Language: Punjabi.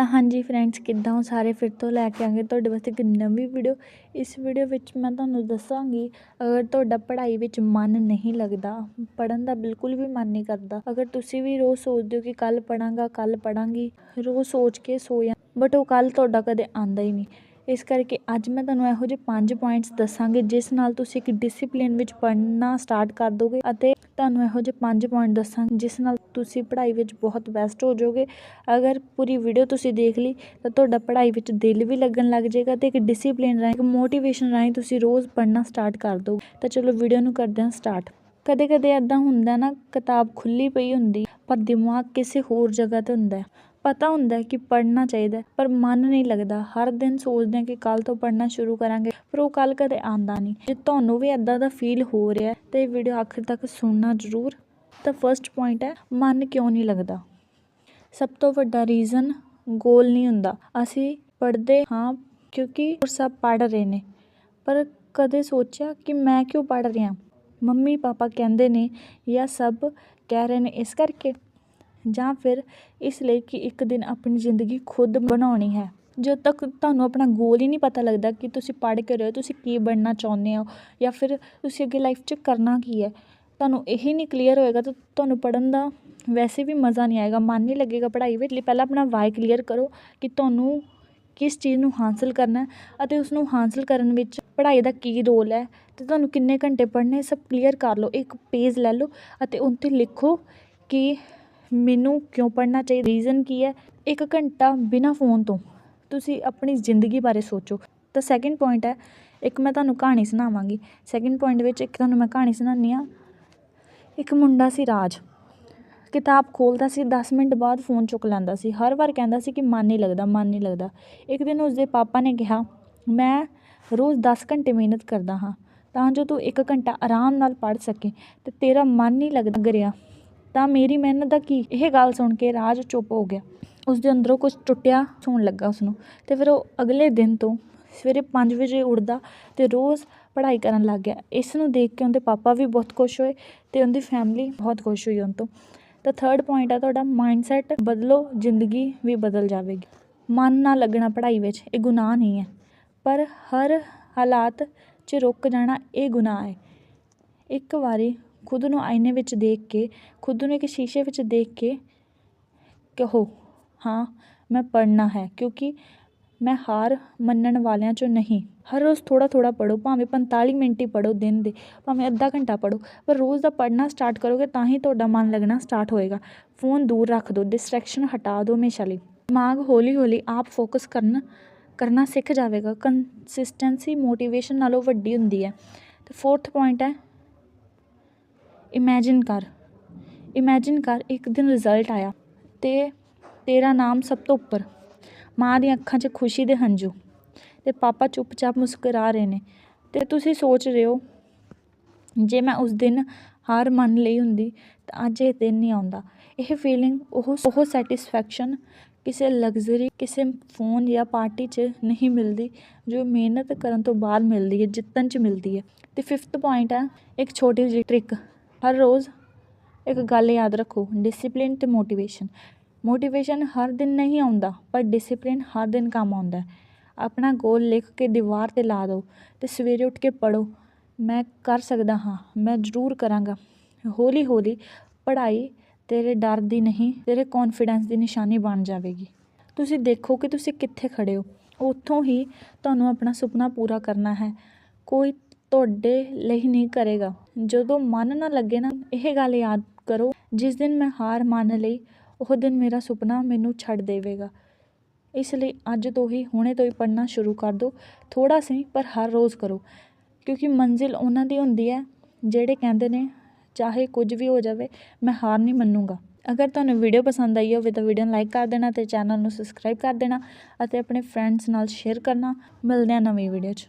ਤਾਂ ਹਾਂਜੀ ਫਰੈਂਡਸ ਕਿੱਦਾਂ ਹੋ ਸਾਰੇ? ਫਿਰ ਤੋਂ ਲੈ ਕੇ ਆ ਤੁਹਾਡੇ ਵਾਸਤੇ ਇੱਕ ਨਵੀਂ ਵੀਡੀਓ ਇਸ ਵੀਡੀਓ ਵਿੱਚ ਮੈਂ ਤੁਹਾਨੂੰ ਦੱਸਾਂਗੀ, ਅਗਰ ਤੁਹਾਡਾ ਪੜ੍ਹਾਈ ਵਿੱਚ ਮਨ ਨਹੀਂ ਲੱਗਦਾ, ਪੜ੍ਹਨ ਦਾ ਬਿਲਕੁਲ ਵੀ ਮਨ ਨਹੀਂ ਕਰਦਾ, ਅਗਰ ਤੁਸੀਂ ਵੀ ਰੋਜ਼ ਸੋਚਦੇ ਹੋ ਕਿ ਕੱਲ ਪੜਾਂਗਾ ਕੱਲ ਪੜਾਂਗੀ ਰੋਜ਼ ਸੋਚ ਕੇ ਸੋ ਜਾਂ ਬਟ ਉਹ ਕੱਲ ਤੁਹਾਡਾ ਕਦੇ ਆਂਦਾ ਹੀ ਨਹੀਂ। ਇਸ ਕਰਕੇ ਅੱਜ ਮੈਂ ਤੁਹਾਨੂੰ ਇਹੋ ਜਿਹੇ ਪੰਜ ਪੁਆਇੰਟਸ ਦੱਸਾਂਗੀ, ਜਿਸ ਨਾਲ ਤੁਸੀਂ ਇੱਕ ਡਿਸਪਲਿਨ ਵਿੱਚ ਪੜ੍ਹਨਾ ਸਟਾਰਟ ਕਰ ਦੋਗੇ ਅਤੇ ਤੁਹਾਨੂੰ ਇਹੋ ਜਿਹੇ ਪੰਜ ਪੁਆਇੰਟ ਦੱਸਾਂਗੇ, ਜਿਸ ਨਾਲ ਤੁਸੀਂ ਪੜ੍ਹਾਈ ਵਿੱਚ ਬਹੁਤ ਬੈਸਟ ਹੋ ਜਾਓਗੇ। ਅਗਰ ਪੂਰੀ ਵੀਡੀਓ ਤੁਸੀਂ ਦੇਖ ਲਈ, ਤਾਂ ਤੁਹਾਡਾ ਪੜ੍ਹਾਈ ਵਿੱਚ ਦਿਲ ਵੀ ਲੱਗਣ ਲੱਗ ਜਾਏਗਾ ਤੇ ਇੱਕ ਡਿਸਪਲਿਨ ਰਾਹੀਂ, ਇੱਕ ਮੋਟੀਵੇਸ਼ਨ ਰਾਹੀਂ ਤੁਸੀਂ ਰੋਜ਼ ਪੜ੍ਹਨਾ ਸਟਾਰਟ ਕਰ ਦੋਗੇ। ਤਾਂ ਚਲੋ ਵੀਡੀਓ ਨੂੰ ਕਰਦੇ ਹਾਂ ਸਟਾਰਟ ਕਦੇ ਕਦੇ ਐਦਾਂ ਹੁੰਦਾ ਨਾ, ਕਿਤਾਬ ਖੁੱਲੀ ਪਈ ਹੁੰਦੀ, ਪਰ ਦਿਮਾਗ ਕਿਸੇ ਹੋਰ ਜਗ੍ਹਾ ਤੇ ਹੁੰਦਾ। ਪਤਾ ਹੁੰਦਾ ਕਿ ਪੜ੍ਹਨਾ ਚਾਹੀਦਾ ਪਰ ਮਨ ਨਹੀਂ ਲੱਗਦਾ। ਹਰ ਦਿਨ ਸੋਚਦੇ ਹਾਂ ਕਿ ਕੱਲ੍ਹ ਤੋਂ ਪੜ੍ਹਨਾ ਸ਼ੁਰੂ ਕਰਾਂਗੇ, ਪਰ ਉਹ ਕੱਲ੍ਹ ਕਦੇ ਆਉਂਦਾ ਨਹੀਂ। ਜੇ ਤੁਹਾਨੂੰ ਵੀ ਇੱਦਾਂ ਦਾ ਫੀਲ ਹੋ ਰਿਹਾ ਤਾਂ ਇਹ ਵੀਡੀਓ ਆਖਿਰ ਤੱਕ ਸੁਣਨਾ ਜ਼ਰੂਰ। ਤਾਂ ਫਸਟ ਪੁਆਇੰਟ ਹੈ, ਮਨ ਕਿਉਂ ਨਹੀਂ ਲੱਗਦਾ? ਸਭ ਤੋਂ ਵੱਡਾ ਰੀਜ਼ਨ ਗੋਲ ਨਹੀਂ ਹੁੰਦਾ। ਅਸੀਂ ਪੜ੍ਹਦੇ ਹਾਂ ਕਿਉਂਕਿ ਹੋਰ ਸਭ ਪੜ੍ਹ ਰਹੇ ਨੇ, ਪਰ ਕਦੇ ਸੋਚਿਆ ਕਿ ਮੈਂ ਕਿਉਂ ਪੜ੍ਹ ਰਿਹਾ? ਮੰਮੀ ਪਾਪਾ ਕਹਿੰਦੇ ਨੇ ਜਾਂ ਸਭ ਕਹਿ ਰਹੇ ਨੇ ਇਸ ਕਰਕੇ। ਜਾਂ ਫਿਰ ਇਸ ਲਈ ਕਿ ਇੱਕ ਦਿਨ ਆਪਣੀ ਜ਼ਿੰਦਗੀ ਖੁਦ ਬਣਾਉਣੀ ਹੈ। ਜਦੋਂ ਤੱਕ ਤੁਹਾਨੂੰ ਆਪਣਾ ਗੋਲ ਹੀ ਨਹੀਂ ਪਤਾ ਲੱਗਦਾ ਕਿ ਤੁਸੀਂ ਪੜ੍ਹ ਕੇ ਰਹੇ ਹੋ, ਤੁਸੀਂ ਕੀ ਬਣਨਾ ਚਾਹੁੰਦੇ ਹੋ ਜਾਂ ਫਿਰ ਤੁਸੀਂ ਅੱਗੇ ਲਾਈਫ 'ਚ ਕਰਨਾ ਕੀ ਹੈ, ਤੁਹਾਨੂੰ ਇਹੀ ਨਹੀਂ ਕਲੀਅਰ ਹੋਏਗਾ ਤਾਂ ਤੁਹਾਨੂੰ ਪੜ੍ਹਨ ਦਾ ਵੈਸੇ ਵੀ ਮਜ਼ਾ ਨਹੀਂ ਆਏਗਾ। ਮਨ ਨਹੀਂ ਲੱਗੇਗਾ ਪੜ੍ਹਾਈ ਵਿੱਚ। ਲਈ ਪਹਿਲਾਂ ਆਪਣਾ ਵਾਈ ਕਲੀਅਰ ਕਰੋ ਕਿ ਤੁਹਾਨੂੰ ਕਿਸ ਚੀਜ਼ ਨੂੰ ਹਾਸਲ ਕਰਨਾ ਅਤੇ ਉਸ ਨੂੰ ਹਾਸਲ ਕਰਨ ਵਿੱਚ ਪੜ੍ਹਾਈ ਦਾ ਕੀ ਰੋਲ ਹੈ ਅਤੇ ਤੁਹਾਨੂੰ ਕਿੰਨੇ ਘੰਟੇ ਪੜ੍ਹਨੇ, ਸਭ ਕਲੀਅਰ ਕਰ ਲਓ। ਇੱਕ ਪੇਜ ਲੈ ਲਓ ਅਤੇ ਉਹ 'ਤੇ ਲਿਖੋ ਕਿ ਮੈਨੂੰ ਕਿਉਂ ਪੜ੍ਹਨਾ ਚਾਹੀਦਾ? ਰੀਜ਼ਨ ਕੀ ਹੈ? ਇੱਕ ਘੰਟਾ ਬਿਨਾਂ ਫੋਨ ਤੋਂ। ਤੁਸੀਂ ਆਪਣੀ ਜ਼ਿੰਦਗੀ ਬਾਰੇ ਸੋਚੋ। ਤਾਂ ਸੈਕਿੰਡ ਪੁਆਇੰਟ ਹੈ, ਇੱਕ ਮੈਂ ਤੁਹਾਨੂੰ ਕਹਾਣੀ ਸੁਣਾਵਾਂਗੀ। ਸੈਕਿੰਡ ਪੁਆਇੰਟ ਵਿੱਚ ਇੱਕ ਤੁਹਾਨੂੰ ਮੈਂ ਕਹਾਣੀ ਸੁਣਾਉਂਦੀ ਹਾਂ। ਇੱਕ ਮੁੰਡਾ ਸੀ ਰਾਜ। ਕਿਤਾਬ ਖੋਲ੍ਹਦਾ ਸੀ 10 ਮਿੰਟ ਬਾਅਦ ਫੋਨ ਚੁੱਕ ਲੈਂਦਾ ਸੀ। ਹਰ ਵਾਰ ਕਹਿੰਦਾ ਸੀ ਕਿ ਮਨ ਨਹੀਂ ਲੱਗਦਾ, ਮਨ ਨਹੀਂ ਲੱਗਦਾ। ਇੱਕ ਦਿਨ ਉਸਦੇ ਪਾਪਾ ਨੇ ਕਿਹਾ, ਮੈਂ ਰੋਜ਼ 10 ਘੰਟੇ ਮਿਹਨਤ ਕਰਦਾ ਹਾਂ, ਤਾਂ ਜੋ ਤੂੰ ਇੱਕ ਘੰਟਾ ਆਰਾਮ ਨਾਲ ਪੜ੍ਹ ਸਕੇ ਤੇ ਤੇਰਾ ਮਨ ਨਹੀਂ ਲੱਗਦਾ ਰਿਹਾ ਤਾਂ ਮੇਰੀ ਮਿਹਨਤ ਦਾ ਕੀ, ਇਹ ਗੱਲ ਸੁਣ ਕੇ ਰਾਜ ਚੁੱਪ ਹੋ ਗਿਆ। ਉਸਦੇ ਅੰਦਰੋਂ ਕੁਛ ਟੁੱਟਿਆ ਹੋਣ ਲੱਗਾ ਉਸਨੂੰ ਅਤੇ ਫਿਰ ਉਹ ਅਗਲੇ ਦਿਨ ਤੋਂ ਸਵੇਰੇ ਪੰਜ ਵਜੇ ਉੱਠਦਾ ਅਤੇ ਰੋਜ਼ ਪੜ੍ਹਾਈ ਕਰਨ ਲੱਗ ਗਿਆ। ਇਸ ਨੂੰ ਦੇਖ ਕੇ ਉਹਦੇ ਪਾਪਾ ਵੀ ਬਹੁਤ ਖੁਸ਼ ਹੋਏ ਅਤੇ ਉਹਦੀ ਫੈਮਿਲੀ ਬਹੁਤ ਖੁਸ਼ ਹੋਈ ਉਹਨਾਂ ਤੋਂ ਤਾਂ ਥਰਡ ਪੁਆਇੰਟ ਆ ਤੁਹਾਡਾ ਮਾਈਂਡਸੈਟ ਬਦਲੋ, ਜ਼ਿੰਦਗੀ ਵੀ ਬਦਲ ਜਾਵੇਗੀ। ਮਨ ਨਾ ਲੱਗਣਾ ਪੜ੍ਹਾਈ ਵਿੱਚ, ਇਹ ਗੁਨਾਹ ਨਹੀਂ ਹੈ। ਪਰ ਹਰ ਹਾਲਾਤ 'ਚ ਰੁਕ ਜਾਣਾ ਇਹ ਗੁਨਾਹ ਹੈ। ਇੱਕ ਵਾਰੀ ਖੁਦ ਨੂੰ ਆਈਨੇ ਵਿੱਚ ਦੇਖ ਕੇ, ਖੁਦ ਨੂੰ ਇੱਕ ਸ਼ੀਸ਼ੇ ਵਿੱਚ ਦੇਖ ਕੇ ਕਹੋ, ਹਾਂ, ਮੈਂ ਪੜ੍ਹਨਾ ਹੈ, ਕਿਉਂਕਿ ਮੈਂ ਹਾਰ ਮੰਨਣ ਵਾਲਿਆਂ 'ਚੋਂ ਨਹੀਂ। ਹਰ ਰੋਜ਼ ਥੋੜ੍ਹਾ ਥੋੜ੍ਹਾ ਪੜ੍ਹੋ, ਭਾਵੇਂ 45 ਮਿੰਟ ਹੀ ਪੜ੍ਹੋ ਦਿਨ ਦੇ, ਭਾਵੇਂ ਅੱਧਾ ਘੰਟਾ ਪੜ੍ਹੋ, ਪਰ ਰੋਜ਼ ਦਾ ਪੜ੍ਹਨਾ ਸਟਾਰਟ ਕਰੋਗੇ ਤਾਂ ਹੀ ਤੁਹਾਡਾ ਮਨ ਲੱਗਣਾ ਸਟਾਰਟ ਹੋਏਗਾ। ਫੋਨ ਦੂਰ ਰੱਖ ਦਿਓ ਡਿਸਟਰੈਕਸ਼ਨ ਹਟਾ ਦਿਓ ਹਮੇਸ਼ਾ ਲਈ। ਦਿਮਾਗ ਹੌਲੀ ਹੌਲੀ ਆਪ ਫੋਕਸ ਕਰਨ, ਕਰਨਾ ਸਿੱਖ ਜਾਵੇਗਾ। ਕੰਸਿਸਟੈਂਸੀ ਮੋਟੀਵੇਸ਼ਨ ਨਾਲੋਂ ਵੱਡੀ ਹੁੰਦੀ ਹੈ। ਤੇ ਫੋਰਥ ਪੁਆਇੰਟ ਹੈ ਇਮੇਜਿਨ ਕਰ। ਇਮੇਜਿਨ ਕਰ, ਇੱਕ ਦਿਨ ਰਿਜ਼ਲਟ ਆਇਆ ਅਤੇ ਤੇਰਾ ਨਾਮ ਸਭ ਤੋਂ ਉੱਪਰ, ਮਾਂ ਦੀਆਂ ਅੱਖਾਂ 'ਚ ਖੁਸ਼ੀ ਦੇ ਹੰਝੂ ਅਤੇ ਪਾਪਾ ਚੁੱਪਚਾਪ ਮੁਸਕਰਾ ਰਹੇ ਨੇ ਅਤੇ ਤੁਸੀਂ ਸੋਚ ਰਹੇ ਹੋ, ਜੇ ਮੈਂ ਉਸ ਦਿਨ ਹਾਰ ਮੰਨ ਲਈ ਹੁੰਦੀ ਤਾਂ ਅੱਜ ਇਹ ਦਿਨ ਨਹੀਂ ਆਉਂਦਾ। ਇਹ ਫੀਲਿੰਗ ਉਹ ਉਹ ਸੈਟੀਸਫੈਕਸ਼ਨ ਕਿਸੇ ਲਗਜ਼ਰੀ ਕਿਸੇ ਫੋਨ ਜਾਂ ਪਾਰਟੀ 'ਚ ਨਹੀਂ ਮਿਲਦੀ ਜੋ ਮਿਹਨਤ ਕਰਨ ਤੋਂ ਬਾਅਦ ਮਿਲਦੀ ਹੈ, ਜਿੱਤਣ 'ਚ ਮਿਲਦੀ ਹੈ। ਅਤੇ ਫਿਫਥ ਪੁਆਇੰਟ ਹੈ, ਇੱਕ ਛੋਟੀ ਜਿਹੀ ਟ੍ਰਿਕ ਹਰ ਰੋਜ਼ ਇੱਕ ਗੱਲ ਯਾਦ ਰੱਖੋ ਡਿਸਪਲਿਨ ਤੇ ਮੋਟੀਵੇਸ਼ਨ ਮੋਟੀਵੇਸ਼ਨ ਹਰ ਦਿਨ ਨਹੀਂ ਆਉਂਦਾ, ਪਰ ਡਿਸਪਲਿਨ ਹਰ ਦਿਨ ਕੰਮ ਆਉਂਦਾ ਆਪਣਾ ਗੋਲ ਲਿਖ ਕੇ ਦੀਵਾਰ 'ਤੇ ਲਾ ਦਿਓ ਤੇ ਸਵੇਰੇ ਉੱਠ ਕੇ ਪੜ੍ਹੋ। ਮੈਂ ਕਰ ਸਕਦਾ ਹਾਂ, ਮੈਂ ਜ਼ਰੂਰ ਕਰਾਂਗਾ। ਹੌਲੀ ਹੌਲੀ ਪੜ੍ਹਾਈ ਤੇਰੇ ਡਰ ਦੀ ਨਹੀਂ, ਤੇਰੇ ਕੌਨਫੀਡੈਂਸ ਦੀ ਨਿਸ਼ਾਨੀ ਬਣ ਜਾਵੇਗੀ। ਤੁਸੀਂ ਦੇਖੋ ਕਿ ਤੁਸੀਂ ਕਿੱਥੇ ਖੜੇ ਹੋ। ਉੱਥੋਂ ਹੀ ਤੁਹਾਨੂੰ ਆਪਣਾ ਸੁਪਨਾ ਪੂਰਾ ਕਰਨਾ ਹੈ। ਕੋਈ ਤੁਹਾਡੇ ਲਈ ਨਹੀਂ ਕਰੇਗਾ। ਜਦੋਂ ਮਨ ਨਾ ਲੱਗੇ ਨਾ, ਇਹ ਗੱਲ ਯਾਦ ਕਰੋ, ਜਿਸ ਦਿਨ ਮੈਂ ਹਾਰ ਮੰਨ ਲਈ, ਉਹ ਦਿਨ ਮੇਰਾ ਸੁਪਨਾ ਮੈਨੂੰ ਛੱਡ ਦੇਵੇਗਾ। ਇਸ ਲਈ ਅੱਜ ਤੋਂ ਹੀ ਹੁਣੇ ਤੋਂ ਹੀ ਪੜ੍ਹਨਾ ਸ਼ੁਰੂ ਕਰ ਦਿਓ। ਥੋੜ੍ਹਾ ਸਹੀ ਪਰ ਹਰ ਰੋਜ਼ ਕਰੋ। ਕਿਉਂਕਿ ਮੰਜ਼ਿਲ ਉਹਨਾਂ ਦੀ ਹੁੰਦੀ ਹੈ, ਜਿਹੜੇ ਕਹਿੰਦੇ ਨੇ, ਚਾਹੇ ਕੁਝ ਵੀ ਹੋ ਜਾਵੇ, ਮੈਂ ਹਾਰ ਨਹੀਂ ਮੰਨੂਗਾ। ਅਗਰ ਤੁਹਾਨੂੰ ਵੀਡੀਓ ਪਸੰਦ ਆਈ ਹੋਵੇ ਤਾਂ ਵੀਡੀਓ ਨੂੰ ਲਾਈਕ ਕਰ ਦੇਣਾ ਤੇ ਚੈਨਲ ਨੂੰ ਸਬਸਕ੍ਰਾਈਬ ਕਰ ਦੇਣਾ ਅਤੇ ਆਪਣੇ ਫਰੈਂਡਸ ਨਾਲ ਸ਼ੇਅਰ ਕਰਨਾ। ਮਿਲਦੇ ਹਾਂ ਨਵੀਂ ਵੀਡੀਓ 'ਚ।